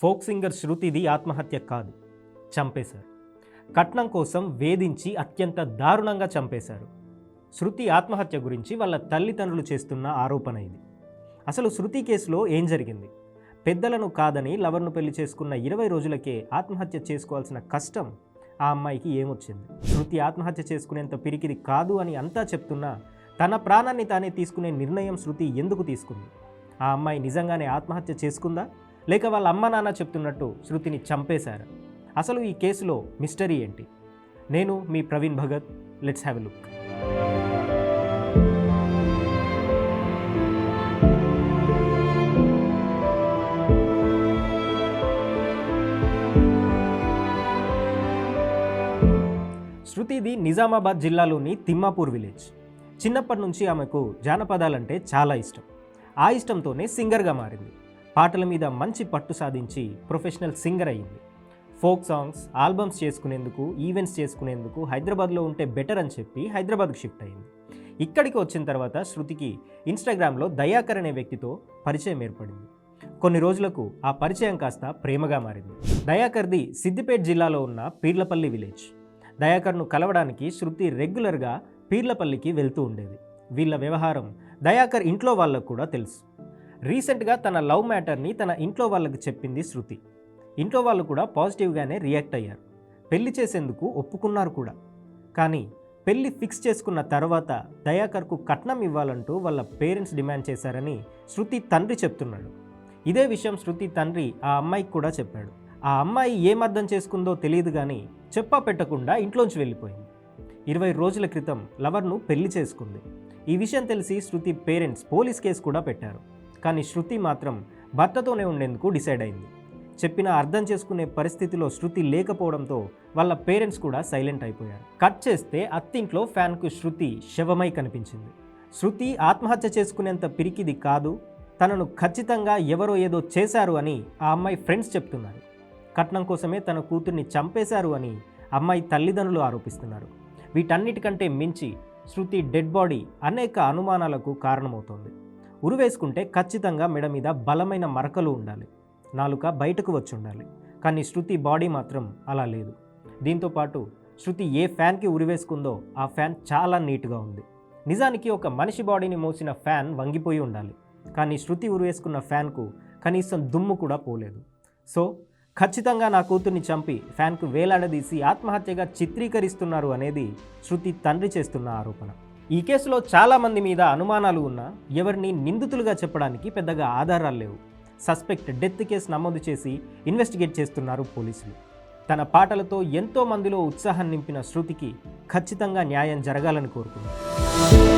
Folk singer శృతిది ఆత్మహత్య కాదు. చంపేశారు కట్నం కోసం వేధించి అత్యంత దారుణంగా చంపేశారు శృతి ఆత్మహత్య గురించి వాళ్ళ తల్లిదండ్రులు చేస్తున్న ఆరోపణ ఇది. అసలు శృతి కేసులో ఏం జరిగింది? పెద్దలను కాదని లవర్ను పెళ్ళి చేసుకున్న ఇరవై రోజులకే ఆత్మహత్య చేసుకోవాల్సిన కష్టం ఆ అమ్మాయికి ఏమొచ్చింది? శృతి ఆత్మహత్య చేసుకునేంత పిరికిది కాదు అని అంతా చెప్తున్నా తన ప్రాణాన్ని తానే తీసుకునే నిర్ణయం శృతి ఎందుకు తీసుకుంది? ఆ అమ్మాయి నిజంగానే ఆత్మహత్య చేసుకుందా? లేక వాళ్ళ అమ్మ నాన్న చెప్తున్నట్టు శృతిని చంపేశారు. అసలు ఈ కేసులో మిస్టరీ ఏంటి? నేను మీ Praveen Bhagat let's have a look శృతిది Nizamabad జిల్లాలోని తిమ్మాపూర్ విలేజ్. చిన్నప్పటి నుంచి ఆమెకు జానపదాలంటే చాలా ఇష్టం. ఆ ఇష్టంతోనే సింగర్గా మారింది. పాటల మీద మంచి పట్టు సాధించి ప్రొఫెషనల్ సింగర్ అయ్యింది ఫోక్ సాంగ్స్ ఆల్బమ్స్ చేసుకునేందుకు ఈవెంట్స్ చేసుకునేందుకు హైదరాబాద్లో ఉంటే బెటర్ అని చెప్పి హైదరాబాద్కు షిఫ్ట్ అయింది. ఇక్కడికి వచ్చిన తర్వాత శృతికి ఇన్స్టాగ్రామ్లో దయాకర్ అనే వ్యక్తితో పరిచయం ఏర్పడింది. కొన్ని రోజులకు ఆ పరిచయం కాస్త ప్రేమగా మారింది. దయాకర్ది సిద్దిపేట జిల్లాలో ఉన్న పీర్లపల్లి విలేజ్. దయాకర్ను కలవడానికి శృతి రెగ్యులర్గా పీర్లపల్లికి వెళ్తూ ఉండేది. వీళ్ళ వ్యవహారం దయాకర్ ఇంట్లో వాళ్ళకు కూడా తెలుసు. రీసెంట్గా తన లవ్ మ్యాటర్ని తన ఇంట్లో వాళ్ళకి చెప్పింది శృతి. ఇంట్లో వాళ్ళు కూడా పాజిటివ్గానే రియాక్ట్ అయ్యారు. పెళ్ళి చేసేందుకు ఒప్పుకున్నారు కూడా. కానీ పెళ్ళి ఫిక్స్ చేసుకున్న తర్వాత దయాకర్కు కట్నం ఇవ్వాలంటూ వాళ్ళ పేరెంట్స్ డిమాండ్ చేశారని శృతి తండ్రి చెప్తున్నాడు. ఇదే విషయం శృతి తండ్రి ఆ అమ్మాయికి కూడా చెప్పాడు. ఆ అమ్మాయి ఏం అర్థం చేసుకుందో తెలియదు కానీ చెప్పా పెట్టకుండా ఇంట్లోంచి వెళ్ళిపోయింది. ఇరవై రోజుల క్రితం లవర్ను పెళ్ళి చేసుకుంది. ఈ విషయం తెలిసి శృతి పేరెంట్స్ పోలీస్ కేసు కూడా పెట్టారు. కానీ శృతి మాత్రం భర్తతోనే ఉండేందుకు డిసైడ్ అయింది. చెప్పినా అర్థం చేసుకునే పరిస్థితిలో శృతి లేకపోవడంతో వాళ్ళ పేరెంట్స్ కూడా సైలెంట్ అయిపోయారు. కట్ చేస్తే అత్తింట్లో ఫ్యాన్కు శృతి శవమై కనిపించింది. శృతి ఆత్మహత్య చేసుకునేంత పిరికిది కాదు తనను ఖచ్చితంగా ఎవరో ఏదో చేశారు అని ఆ అమ్మాయి ఫ్రెండ్స్ చెప్తున్నారు. కట్నం కోసమే తన కూతుర్ని చంపేశారు అని అమ్మాయి తల్లిదండ్రులు ఆరోపిస్తున్నారు. వీటన్నిటికంటే మించి శృతి డెడ్ బాడీ అనేక అనుమానాలకు కారణమవుతోంది. ఉరివేసుకుంటే ఖచ్చితంగా మెడ మీద బలమైన మరకలు ఉండాలి. నాలుక బయటకు వచ్చి ఉండాలి. కానీ శృతి బాడీ మాత్రం అలా లేదు. దీంతో పాటు శృతి ఏ ఫ్యాన్కి ఉరివేసుకుందో ఆ ఫ్యాన్ చాలా నీట్గా ఉంది. నిజానికి ఒక మనిషి బాడీని మోసిన ఫ్యాన్ వంగిపోయి ఉండాలి. కానీ శృతి ఉరివేసుకున్న ఫ్యాన్కు కనీసం దుమ్ము కూడా పోలేదు. సో ఖచ్చితంగా నా కూతుర్ని చంపి ఫ్యాన్కు వేలాడదీసి ఆత్మహత్యగా చిత్రీకరిస్తున్నారు అనేది శృతి తండ్రి చేస్తున్న ఆరోపణ. ఈ కేసులో చాలామంది మీద అనుమానాలు ఉన్నా ఎవరిని నిందితులుగా చెప్పడానికి పెద్దగా ఆధారాలు లేవు. సస్పెక్ట్ డెత్ కేసు నమోదు చేసి ఇన్వెస్టిగేట్ చేస్తున్నారు పోలీసులు. తన పాటలతో ఎంతో మందిలో ఉత్సాహం నింపిన శృతికి ఖచ్చితంగా న్యాయం జరగాలని కోరుకున్నారు